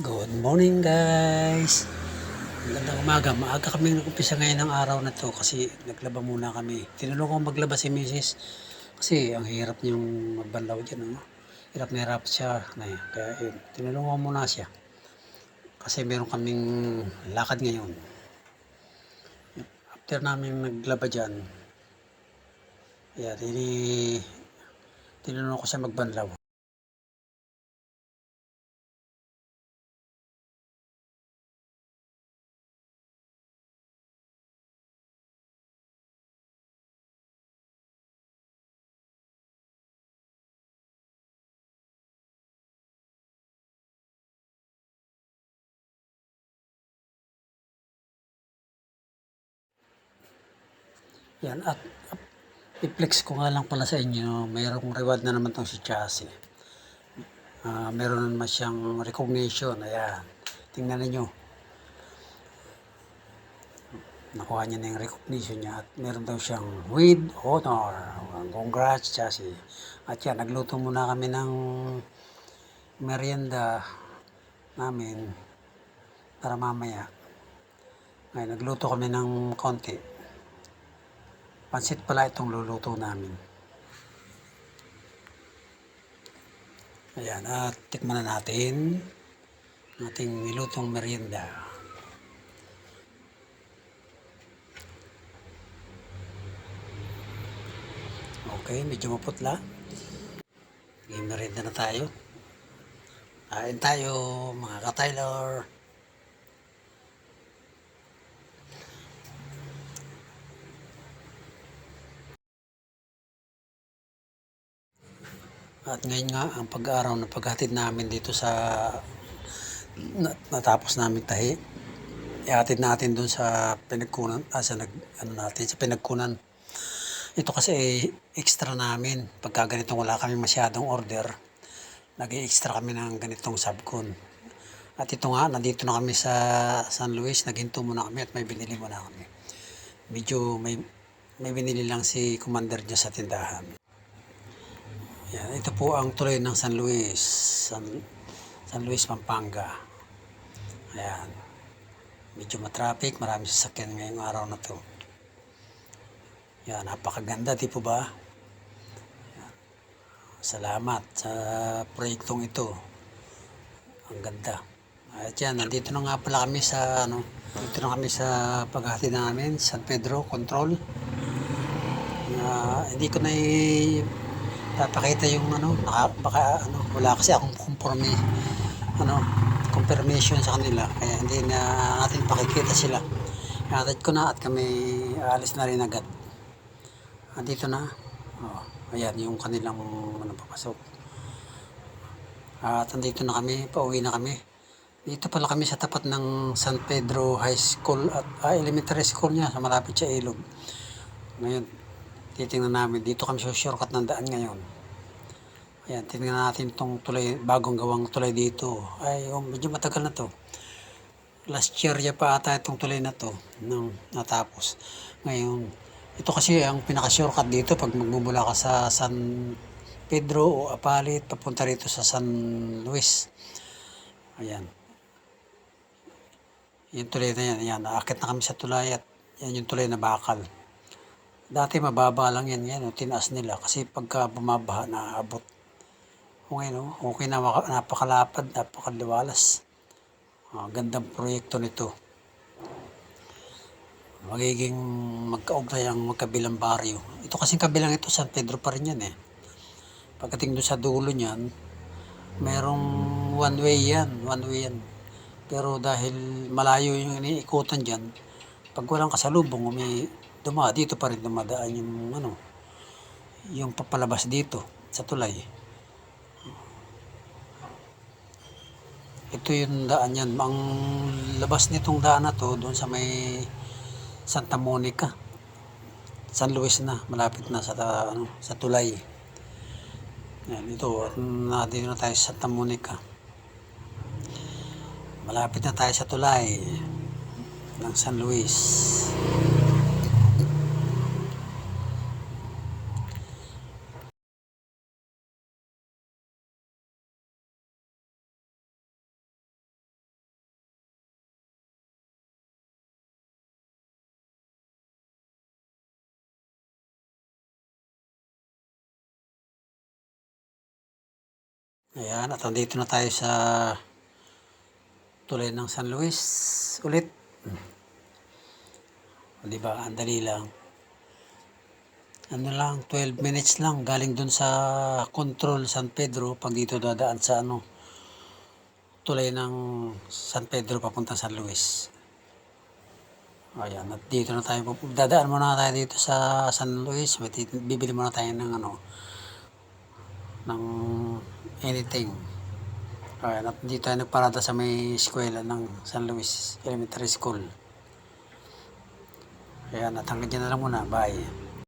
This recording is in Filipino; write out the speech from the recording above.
Good morning guys! Magandang umaga. Maaga kami nag-umpisa ngayon ng araw na to kasi naglaba muna kami. Tinulungan ko maglaba si Mrs. Kasi ang hirap niyong magbanlaw dyan. No? Hirap na hirap siya. Kaya yun, tinulungan ko muna siya. Kasi meron kaming lakad ngayon. After namin naglaba dyan, yeah, tini, tinulungan ko siya magbanlaw. Yan, at i-flex ko nga lang pala sa inyo, mayroong reward na naman tong si Chassis. Ah, meron naman siyang recognition, ayan. Tingnan ninyo. Nakuha niya na yung recognition niya at meron daw siyang with honor. Congrats, Chassis. At yan, nagluto muna kami ng merienda namin para mamaya. Ay, nagluto kami ng konti. Pansit pala itong luluto namin. Ayan, at tikman na natin ating nilutong merienda. Okay, medyo maputla. May merienda na tayo. Kain tayo, mga ka-Tyler. At ngayon nga, ang pag-araw na paghatid namin dito sa na, natapos namin tahi. Ihatid natin dun sa pinagkunan, ah, sa nag, ano natin, sa pinagkunan. Ito kasi eh, extra namin. Pagka ganitong wala kami masyadong order, nag extra kami ng ganitong subcon. At ito nga, nandito na kami sa San Luis, naghinto muna kami at may binili muna kami. Medyo may, may binili lang si commander niya sa tindahan. Yan, ito po ang tuloy ng San Luis. San, San Luis, Pampanga. Ayan. Medyo matraffic, marami sasakyan ngayong araw na to. Yan, napakaganda, di po ba? Yan. Salamat sa proyektong ito. Ang ganda. At yan, nandito na nga pala kami sa, ano, dito na kami sa paghati namin, San Pedro Control. Na hindi ko na i- papakita yung ano, naka, baka ano, wala kasi akong conforme, ano, confirmation sa kanila, kaya hindi na natin pakikita sila. Hatid ko na at kami alis na rin agad. Andito na. Oh, ayan yung kanilang ano, papasok. At andito na kami, pauwi na kami. Dito pala kami sa tapat ng San Pedro High School at ah, elementary school niya sa malapit sa Ilog. Ngayon, titingnan namin. Dito kami sa shortcut ng daan ngayon. Ayan, tingnan natin itong tulay, bagong gawang tulay dito. Ay, oh, medyo matagal na to. Last year ya pa ata itong tulay na to nung natapos. Ngayon, ito kasi ang pinaka-shortcut dito pag magmumula ka sa San Pedro o Apalit papunta rito sa San Luis. Ayan. Yung tulay na yan, ayan, naakit na kami sa tulay at yan yung tulay na bakal. Dati mababa lang yan, yan, oh, tinaas nila kasi pagka bumabaha naaabot. Okay, no? Okay na, napakalapad, napakaliwalas. Ah, gandang proyekto nito. Magiging magkaugnay ang magkabilang baryo. Ito kasing kabilang ito, San Pedro pa rin yan eh. Pagdating doon sa dulo niyan, merong one way yan, one way yan. Pero dahil malayo yung iniikutan dyan, pag walang kasalubong, may duma, dito pa rin dumadaan yung ano, yung papalabas dito sa tulay. Ito yung daan yan. Ang labas nitong daan na to, doon sa may Santa Monica. San Luis na, malapit na sa, ano, sa tulay. Yan, ito, at nandito na tayo sa Santa Monica. Malapit na tayo sa tulay ng San Luis. Ayan, at andito na tayo sa tulay ng San Luis ulit. O, di ba? Ang lang. Ano lang, 12 minutes lang galing dun sa Control San Pedro pag dito dadaan sa ano tulay ng San Pedro papuntang San Luis. Ayan, at dito na tayo. Dadaan muna tayo dito sa San Luis. Bibili muna tayo ng ano, ng anything. Ayan, at dito tayo nagparada sa may eskwela ng San Luis Elementary School. Ayan, at hanggang na lang muna. Bye.